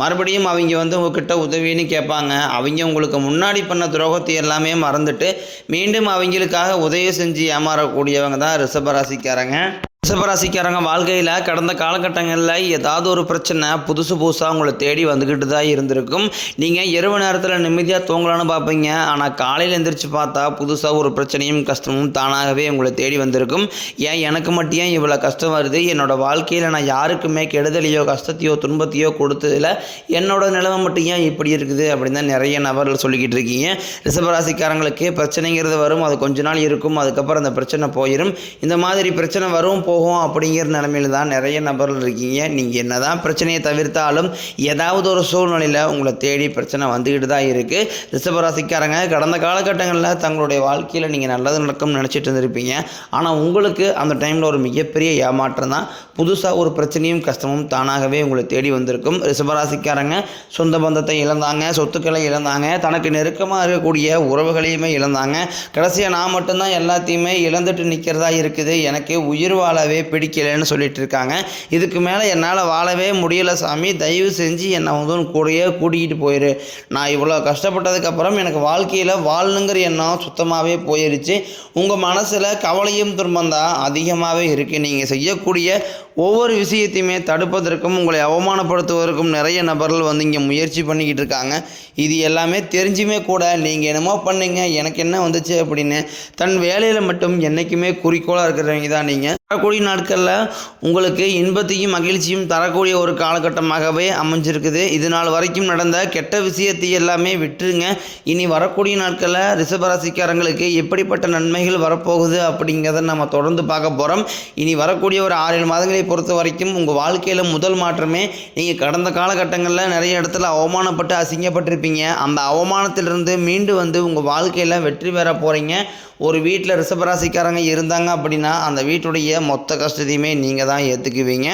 மறுபடியும் அவங்க வந்து உங்ககிட்ட உதவின்னு கேட்பாங்க. அவங்க உங்களுக்கு முன்னாடி பண்ண துரோகத்தை எல்லாமே மறந்துட்டு மீண்டும் அவங்களுக்காக உதவி செஞ்சு ஏமாறக்கூடியவங்க தான் ரிஷபராசிக்காரங்க ரிஷபராசிக்காரங்க வாழ்க்கையில் கடந்த காலகட்டங்களில் ஏதாவது ஒரு பிரச்சனை புதுசு புதுசாக உங்களை தேடி வந்துக்கிட்டு தான் இருந்திருக்கும். நீங்கள் இரவு நேரத்தில் நிம்மதியாக தூங்கலான்னு பார்ப்பீங்க. ஆனால் காலையில் எந்திரிச்சு பார்த்தா புதுசாக ஒரு பிரச்சனையும் கஷ்டமும் தானாகவே உங்களை தேடி வந்திருக்கும். ஏன் எனக்கு மட்டும் ஏன் இவ்வளோ கஷ்டம் வருது? என்னோடய வாழ்க்கையில் நான் யாருக்குமே கெடுதலையோ கஷ்டத்தையோ துன்பத்தையோ கொடுத்ததில் என்னோட நிலைமை மட்டும் ஏன் இப்படி இருக்குது? அப்படின்னு தான் நிறைய நபர்கள் சொல்லிக்கிட்டு இருக்கீங்க. ரிஷபராசிக்காரங்களுக்கு பிரச்சனைங்கிறது வரும். அது கொஞ்ச நாள் இருக்கும். அதுக்கப்புறம் அந்த பிரச்சனை போயிடும் இந்த மாதிரி பிரச்சனை வரும் போகும் அப்படிங்கிற நிலமையில தான் நிறைய நபர்கள் இருக்கீங்க. நீங்கள் என்ன தான் பிரச்சனையை தவிர்த்தாலும் ஏதாவது ஒரு சூழ்நிலையில் உங்களை தேடி பிரச்சனை வந்துக்கிட்டு தான் இருக்குது ரிஷபராசிக்காரங்க கடந்த காலகட்டங்களில் தங்களுடைய வாழ்க்கையில் நீங்கள் நல்லது நடக்கும்னு நினச்சிட்டு இருந்திருப்பீங்க. ஆனால் உங்களுக்கு அந்த டைமில் ஒரு மிகப்பெரிய ஏமாற்றம் தான். புதுசாக ஒரு பிரச்சனையும் கஷ்டமும் தானாகவே உங்களை தேடி வந்திருக்கும். ரிஷபராசிக்காரங்க சொந்த பந்தத்தை இழந்தாங்க சொத்துக்களை இழந்தாங்க தனக்கு நெருக்கமாக இருக்கக்கூடிய உறவுகளையுமே இழந்தாங்க. கடைசியாக நான் மட்டும்தான் எல்லாத்தையுமே இழந்துட்டு நிற்கிறதா இருக்குது. எனக்கு உயிர் வாழவே பிடிக்கலைன்னு சொல்லிட்டு இருக்காங்க இதுக்கு மேலே என்னால் வாழவே முடியலை சாமி. தயவு செஞ்சு என்னை வந்து கூடயே கூட்டிகிட்டு போயிரு. நான் இவ்வளோ கஷ்டப்பட்டதுக்கப்புறம் எனக்கு வாழ்க்கையில் வாழணுங்கிற எண்ணம் சுத்தமாகவே போயிருச்சு. உங்கள் மனசில் கவலையும் துன்பம் தான் அதிகமாகவே இருக்குது நீங்கள் செய்யக்கூடிய ஒவ்வொரு விஷயத்தையுமே தடுப்பதற்கும் உங்களை அவமானப்படுத்துவதற்கும் நிறைய நபர்கள் வந்து இங்கே முயற்சி பண்ணிக்கிட்டு இருக்காங்க. இது எல்லாமே தெரிஞ்சுமே கூட நீங்கள் என்னமோ பண்ணுங்க எனக்கு என்ன வந்துச்சு அப்படின்னு தன் வேலையில் மட்டும் என்றைக்குமே குறிக்கோளாக இருக்கிறவங்க தான் நீங்கள் வரக்கூடிய நாட்களில் உங்களுக்கு இன்பத்தையும் மகிழ்ச்சியும் தரக்கூடிய ஒரு காலகட்டமாகவே அமைஞ்சிருக்குது. இது நாள் வரைக்கும் நடந்த கெட்ட விஷயத்தை எல்லாமே விட்டுருங்க. இனி வரக்கூடிய நாட்களில் ரிஷபராசிக்காரங்களுக்கு எப்படிப்பட்ட நன்மைகள் வரப்போகுது அப்படிங்கிறத நம்ம தொடர்ந்து பார்க்க போகிறோம் இனி வரக்கூடிய ஒரு ஆறு ஏழு மாதங்களை பொறுத்த வரைக்கும் உங்கள் வாழ்க்கையில் முதல் மாற்றமே நீங்கள் கடந்த காலகட்டங்களில் நிறைய இடத்துல அவமானப்பட்டு அசிங்கப்பட்டிருப்பீங்க. அந்த அவமானத்திலிருந்து மீண்டு வந்து உங்கள் வாழ்க்கையில் வெற்றி பெற போகிறீங்க ஒரு வீட்டில் ரிஷபராசிக்காரங்க இருந்தாங்க அப்படின்னா அந்த வீட்டுடைய மொத்த கஷ்டத்தையுமே நீங்கள் தான் ஏற்றுக்குவீங்க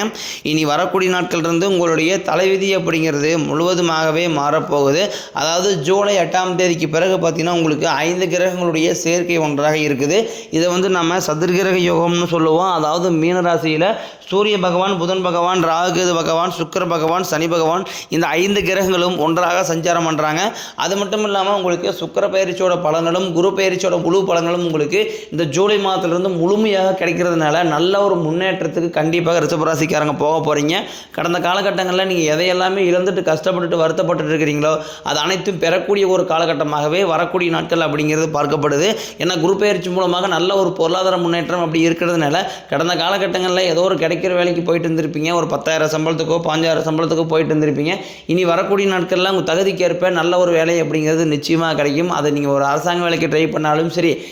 இனி வரக்கூடிய நாட்கள்லேருந்து உங்களுடைய தலைவிதி அப்படிங்கிறது முழுவதுமாகவே மாறப்போகுது. அதாவது ஜூலை எட்டாம் தேதிக்கு பிறகு பார்த்திங்கன்னா உங்களுக்கு ஐந்து கிரகங்களுடைய சேர்க்கை ஒன்றாக இருக்குது. இதை வந்து நம்ம சதுர்கிரக யோகம்னு சொல்லுவோம். அதாவது மீனராசியில் சூரிய பகவான் புதன் பகவான் ராகுகேது பகவான் சுக்கிர பகவான் சனி பகவான் இந்த ஐந்து கிரகங்களும் ஒன்றாக சஞ்சாரம் பண்ணுறாங்க அது மட்டும் இல்லாமல் உங்களுக்கு சுக்கர பயிற்சியோட பலன்களும் குரு பயிற்சியோட முழு பலன்களும் உங்களுக்கு இந்த ஜூலை மாதத்துலேருந்து முழுமையாக கிடைக்கிறதுனால நல்ல ஒரு முன்னேற்றத்துக்கு கண்டிப்பாக ரிஷபராசிக்காரங்க போக போகிறீங்க கடந்த காலகட்டங்களில் நீங்கள் எதையெல்லாமே இழந்துட்டு கஷ்டப்பட்டுட்டு வருத்தப்பட்டு இருக்கிறீங்களோ அது அனைத்தும் பெறக்கூடிய ஒரு காலகட்டமாகவே வரக்கூடிய நாட்கள் அப்படிங்கிறது பார்க்கப்படுது. ஏன்னா குரு பயிற்சி மூலமாக நல்ல ஒரு பொருளாதார முன்னேற்றம் அப்படி இருக்கிறதுனால கடந்த காலகட்டங்களில் ஏதோ ஒரு கிடைக்கிற வேலைக்கு போயிட்டு இருந்திருப்பீங்க. ஒரு பத்தாயிரம் சம்பளத்துக்கோ பாஞ்சாயிரம் சம்பளத்துக்கோ போயிட்டு இருந்திருப்பீங்க. இனி வரக்கூடிய நாட்களில் உங்கள் தகுதிக்கேற்ப நல்ல ஒரு வேலை அப்படிங்கிறது நிச்சயமாக கிடைக்கும். அதை நீங்கள் ஒரு அரசாங்க வேலைக்கு ட்ரை பண்ணாலும் சரி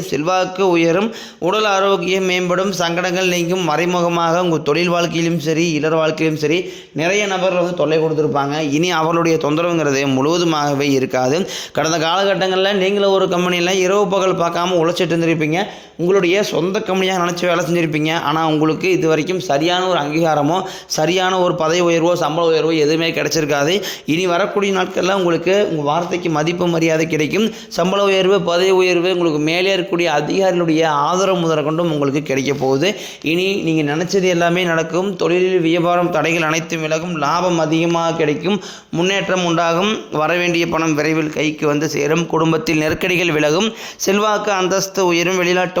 செல்வாக்கு உயரும் உடல் ஆரோக்கியம் மேம்படும் சங்கடங்கள் நீங்கும் மறைமுகமாக உங்கள் தொழில் வாழ்க்கையிலும் சரி இளர் வாழ்க்கையிலும் சரி நிறைய நபர்கள் வந்து தொல்லை கொடுத்துருப்பாங்க. இனி அவர்களுடைய தொந்தரவுங்கிறது முழுவதுமாகவே இருக்காது. கடந்த காலகட்டங்களில் நீங்களும் ஒரு கம்பெனியில் இரவு பகல் பார்க்காம உழைச்சிட்டு இருந்திருப்பீங்க. உங்களுடைய சொந்த கம்பெனியாக நினச்சி வேலை செஞ்சுருப்பீங்க. ஆனால் உங்களுக்கு இது வரைக்கும் சரியான ஒரு அங்கீகாரமோ சரியான ஒரு பதவி உயர்வோ சம்பள உயர்வோ எதுவுமே கிடச்சிருக்காது. இனி வரக்கூடிய நாட்களில் உங்களுக்கு உங்கள் வார்த்தைக்கு மதிப்பு மரியாதை கிடைக்கும். சம்பள உயர்வு பதவி உயர்வு உங்களுக்கு மேலே இருக்கக்கூடிய அதிகாரிகளுடைய ஆதரவு முதல் கொண்டும் உங்களுக்கு கிடைக்க போகுது. இனி நீங்கள் நினச்சது எல்லாமே நடக்கும். தொழிலில் வியாபாரம் தடைகள் அனைத்தும் விலகும். லாபம் அதிகமாக கிடைக்கும். முன்னேற்றம் உண்டாகும். வரவேண்டிய பணம் விரைவில் கைக்கு வந்து சேரும். குடும்பத்தில் நெருக்கடிகள் விலகும். செல்வாக்கு அந்தஸ்து உயரும். வெளிநாட்டு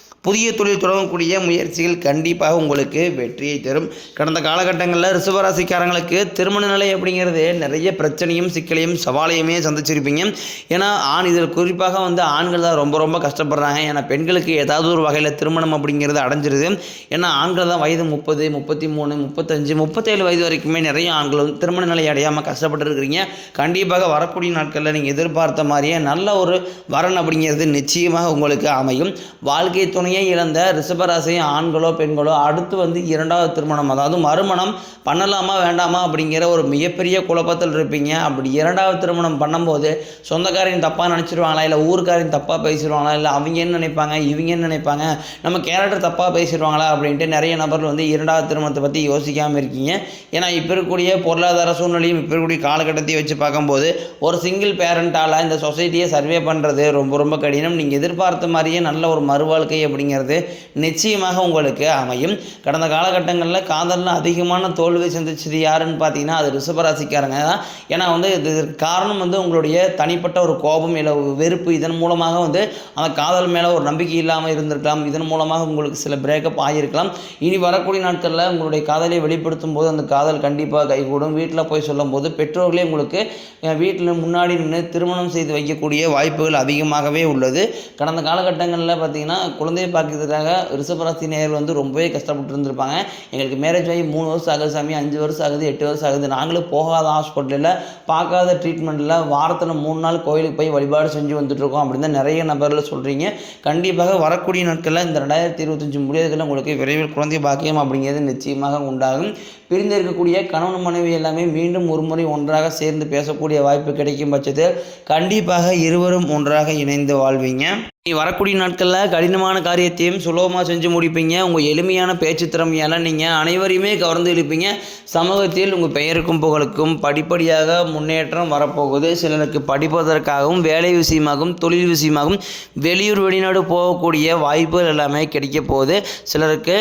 புதிய தொழில் தொடங்கக்கூடிய முயற்சிகள் கண்டிப்பாக உங்களுக்கு வெற்றியை தரும். கடந்த காலகட்டங்களில் ரிசவராசிக்காரங்களுக்கு திருமண நிலை அப்படிங்கிறது நிறைய பிரச்சனையும் சிக்கலையும் சவாலையுமே சந்திச்சிருப்பீங்க. ஏன்னா ஆண் இதில் குறிப்பாக வந்து ஆண்கள் தான் ரொம்ப ரொம்ப கஷ்டப்படுறாங்க. ஏன்னா பெண்களுக்கு ஏதாவது ஒரு வகையில் திருமணம் அப்படிங்கிறது அடைஞ்சிருது. ஏன்னா ஆண்கள் தான் வயது முப்பது முப்பத்தி மூணு முப்பத்தஞ்சு முப்பத்தேழு வயது வரைக்குமே நிறைய ஆண்கள் வந்து திருமண நிலை அடையாமல் கஷ்டப்பட்டு இருக்கிறீங்க கண்டிப்பாக வரக்கூடிய நாட்களில் நீங்கள் எதிர்பார்த்த மாதிரியே நல்ல ஒரு வரன் அப்படிங்கிறது நிச்சயமாக உங்களுக்கு அமையும். வாழ்க்கை துணை துணையை இழந்த ரிஷபராசி ஆண்களோ பெண்களோ அடுத்து வந்து இரண்டாவது திருமணம். அதாவது மறுமணம் பண்ணலாமா வேண்டாமா அப்படிங்கிற ஒரு மிகப்பெரிய குழப்பத்தில் இருப்பீங்க. அப்படி இரண்டாவது திருமணம் பண்ணும்போது சொந்தக்காரையும் தப்பாக நினச்சிருவாங்களா? இல்லை ஊருக்காரையும் தப்பாக பேசிடுவாங்களா இல்லை அவங்க என்ன நினைப்பாங்க? இவங்க என்ன நினைப்பாங்க? நம்ம கேரக்டர் தப்பாக பேசிடுவாங்களா அப்படின்ட்டு நிறைய நபர்கள் வந்து இரண்டாவது திருமணத்தை பற்றி யோசிக்காமல் இருக்கீங்க. ஏன்னா இப்போ இருக்கக்கூடிய பொருளாதார சூழ்நிலையும் இப்போ இருக்கக்கூடிய காலகட்டத்தையும் வச்சு பார்க்கும்போது ஒரு சிங்கிள் பேரண்டால் இந்த சொசைட்டியை சர்வே பண்ணுறது ரொம்ப ரொம்ப கடினம். நீங்கள் எதிர்பார்த்த மாதிரியே நல்ல ஒரு மறுவாழ்க்கை அப்படிங்கிறது நிச்சயமாக உங்களுக்கு அமையும். கடந்த காலகட்டங்களில் காதலில் அதிகமான தோல்வி சந்திச்சது யாருன்னு பார்த்தீங்கன்னா அது ரிஷபராசிக்காரங்க தான். ஏன்னா வந்து இதற்கு காரணம் வந்து உங்களுடைய தனிப்பட்ட ஒரு கோபம் இல்லை வெறுப்பு. இதன் மூலமாக வந்து அந்த காதல் மேலே ஒரு நம்பிக்கை இல்லாமல் இருந்திருக்கலாம். இதன் மூலமாக உங்களுக்கு சில பிரேக்கப் ஆகியிருக்கலாம் இனி வரக்கூடிய நாட்களில் உங்களுடைய காதலை வெளிப்படுத்தும் போது அந்த காதல் கண்டிப்பாக கைகூடும். வீட்டில் போய் சொல்லும்போது பெற்றோர்களே உங்களுக்கு வீட்டில் முன்னாடி நின்று திருமணம் செய்து வைக்கக்கூடிய வாய்ப்புகள் அதிகமாகவே உள்ளது. கடந்த காலகட்டங்களில் பார்த்தீங்கன்னா குழந்தை பார்க்கறதுக்காக ரிஷபராசி நேயர்கள் வந்து ரொம்பவே கஷ்டப்பட்டு இருந்திருப்பாங்க. எங்களுக்கு மேரேஜ் ஆகி மூணு வருஷம் ஆகுது சாமி அஞ்சு வருஷம் ஆகுது எட்டு வருஷம் ஆகுது. நாங்களும் போகாத ஹாஸ்பிட்டலில் பார்க்காத ட்ரீட்மெண்ட்டில் வாரத்தில் மூணு நாள் கோயிலுக்கு போய் வழிபாடு செஞ்சு வந்துட்டுருக்கோம் அப்படின்னு தான் நிறைய நபர்கள் சொல்கிறீங்க கண்டிப்பாக வரக்கூடிய நாட்களில் இந்த ரெண்டாயிரத்தி இருபத்தஞ்சி முடியாதுகளில் உங்களுக்கு விரைவில் குழந்தை பாக்கியம் அப்படிங்கிறது நிச்சயமாக உண்டாகும். பிரிந்து இருக்கக்கூடிய கணவன் மனைவி எல்லாமே மீண்டும் ஒரு முறை ஒன்றாக சேர்ந்து பேசக்கூடிய வாய்ப்பு கிடைக்கும் பட்சத்தில் கண்டிப்பாக இருவரும் ஒன்றாக இணைந்து வாழ்வீங்க. நீ வரக்கூடிய நாட்களில் கடினமான காரியத்தையும் சுலபமாக செஞ்சு முடிப்பீங்க. உங்கள் எளிமையான பேச்சு திறமையால் நீங்கள் அனைவரையுமே கவர்ந்து இழுப்பீங்க. சமூகத்தில் உங்கள் பெயருக்கும் புகழுக்கும் படிப்படியாக முன்னேற்றம் வரப்போகுது. சிலருக்கு படிப்பதற்காகவும் வேலை விஷயமாகவும் தொழில் விஷயமாகவும் வெளியூர் வெளிநாடு போகக்கூடிய வாய்ப்புகள் எல்லாமே கிடைக்க போகுது. சிலருக்கு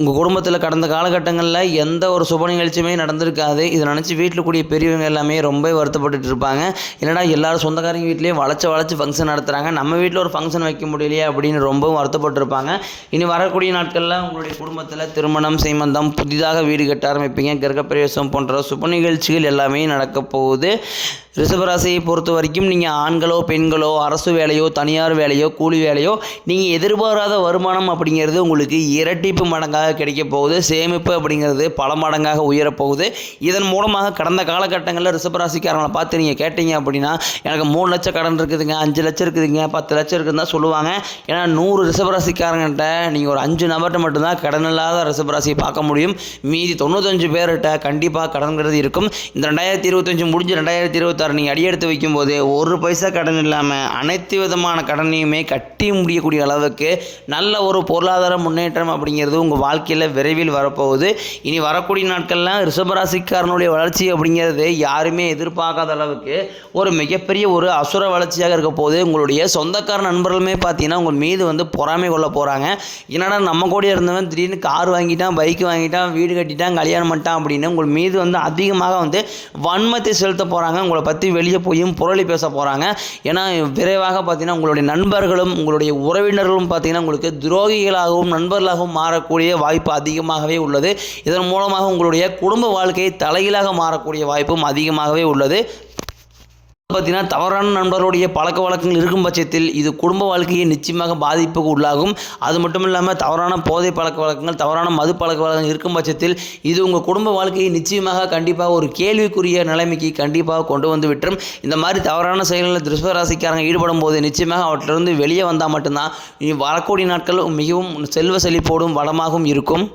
உங்கள் குடும்பத்தில் கடந்த காலகட்டங்களில் எந்த ஒரு சுப நிகழ்ச்சியுமே நடந்திருக்காது. இதை நினச்சி வீட்டில் கூடிய பெரியவங்க எல்லாமே ரொம்ப வருத்தப்பட்டுட்டு இருப்பாங்க. என்னடா எல்லாரும் சொந்தக்காரங்க வீட்லேயே வளைச்சு வளைச்சு ஃபங்க்ஷன் நடத்துகிறாங்க நம்ம வீட்டில் ஒரு ஃபங்க்ஷன் வைக்க முடியலையே அப்படின்னு ரொம்பவும் வருத்தப்பட்டிருப்பாங்க. இனி வரக்கூடிய நாட்களில் உங்களுடைய குடும்பத்தில் திருமணம் செய்மந்தம் புதிதாக வீடு கட்ட ஆரம்பிப்பீங்க. கிரகப்பிரவேசம் போன்ற சுப நிகழ்ச்சிகள் எல்லாமே நடக்க போகுது. ரிஷபராசியை பொறுத்த வரைக்கும் நீங்கள் ஆண்களோ பெண்களோ அரசு வேலையோ தனியார் வேலையோ கூலி வேலையோ நீங்கள் எதிர்பாராத வருமானம் அப்படிங்கிறது உங்களுக்கு இரட்டிப்பு மடங்காக கிடைக்க போகுது. சேமிப்பு அப்படிங்கிறது பல மடங்காக உயரப்போகுது இதன் மூலமாக கடந்த காலகட்டங்களில் ரிஷபராசிக்காரங்களை பார்த்து நீங்கள் கேட்டீங்க அப்படின்னா எனக்கு மூணு லட்சம் கடன் இருக்குதுங்க அஞ்சு லட்சம் இருக்குதுங்க பத்து லட்சம் இருக்குதுன்னு தான் சொல்லுவாங்க. ஏன்னா நூறு ரிஷபராசிக்காரங்கிட்ட நீங்கள் ஒரு அஞ்சு நபர்கிட்ட மட்டும்தான் கடன் இல்லாத ரிஷபராசியை பார்க்க முடியும். மீதி தொண்ணூத்தஞ்சு பேர்கிட்ட கண்டிப்பாக கடன்கிறது இருக்கும். இந்த ரெண்டாயிரத்தி இருபத்தஞ்சு முடிஞ்சு ரெண்டாயிரத்தி இருபத்தாறு நீங்கள் அடியெடுத்து வைக்கும்போது ஒரு பைசா கடன் இல்லாமல் அனைத்து விதமான கடனையுமே கட்டி முடியக்கூடிய அளவுக்கு நல்ல ஒரு பொருளாதார முன்னேற்றம் அப்படிங்கிறது உங்கள் வாழ்க்கையில் விரைவில் வரப்போகுது. இனி வரக்கூடிய நாட்கள்லாம் ரிஷபராசிக்காரனுடைய வளர்ச்சி அப்படிங்கிறது யாருமே எதிர்பார்க்காத அளவுக்கு ஒரு மிகப்பெரிய ஒரு அசுர வளர்ச்சியாக இருக்க போது உங்களுடைய சொந்தக்கார நண்பர்களுமே பார்த்தீங்கன்னா உங்கள் மீது வந்து பொறாமை கொள்ள போகிறாங்க என்னடா நம்ம கூட இருந்தவன் திடீர்னு கார் வாங்கிட்டான் பைக் வாங்கிட்டான் வீடு கட்டிட்டான் கல்யாணம் பண்ணிட்டான் அப்படின்னு உங்கள் மீது வந்து அதிகமாக வந்து வன்மத்தை செலுத்த போகிறாங்க உங்களை பற்றி பற்றி வெளியே போயும் புரளி பேச போகிறாங்க ஏன்னா விரைவாக பார்த்தீங்கன்னா உங்களுடைய நண்பர்களும் உங்களுடைய உறவினர்களும் பார்த்தீங்கன்னா உங்களுக்கு துரோகிகளாகவும் நண்பர்களாகவும் மாறக்கூடிய வாய்ப்பு அதிகமாகவே உள்ளது. இதன் மூலமாக உங்களுடைய குடும்ப வாழ்க்கையை தலைகீழாக மாறக்கூடிய வாய்ப்பும் அதிகமாகவே உள்ளது. பார்த்தீங்கன்னா தவறான நண்பர்களுடைய பழக்க வழக்கங்கள் இருக்கும் பட்சத்தில் இது குடும்ப வாழ்க்கையை நிச்சயமாக பாதிப்புக்கு உள்ளாகும். அது மட்டும் இல்லாமல் தவறான போதை பழக்க வழக்கங்கள் தவறான மது பழக்க வழக்கங்கள் இருக்கும் பட்சத்தில் இது உங்கள் குடும்ப வாழ்க்கையை நிச்சயமாக கண்டிப்பாக ஒரு கேள்விக்குரிய நிலைமைக்கு கண்டிப்பாக கொண்டு வந்து விட்டுரும். இந்த மாதிரி தவறான செயல்களில் திருஷ்வராசிக்காரங்க ஈடுபடும் போது நிச்சயமாக அவற்றிலிருந்து வெளியே வந்தால் மட்டும்தான் வரக்கூடிய நாட்கள் மிகவும் செல்வ செழிப்போடும் வளமாகவும் இருக்கும்.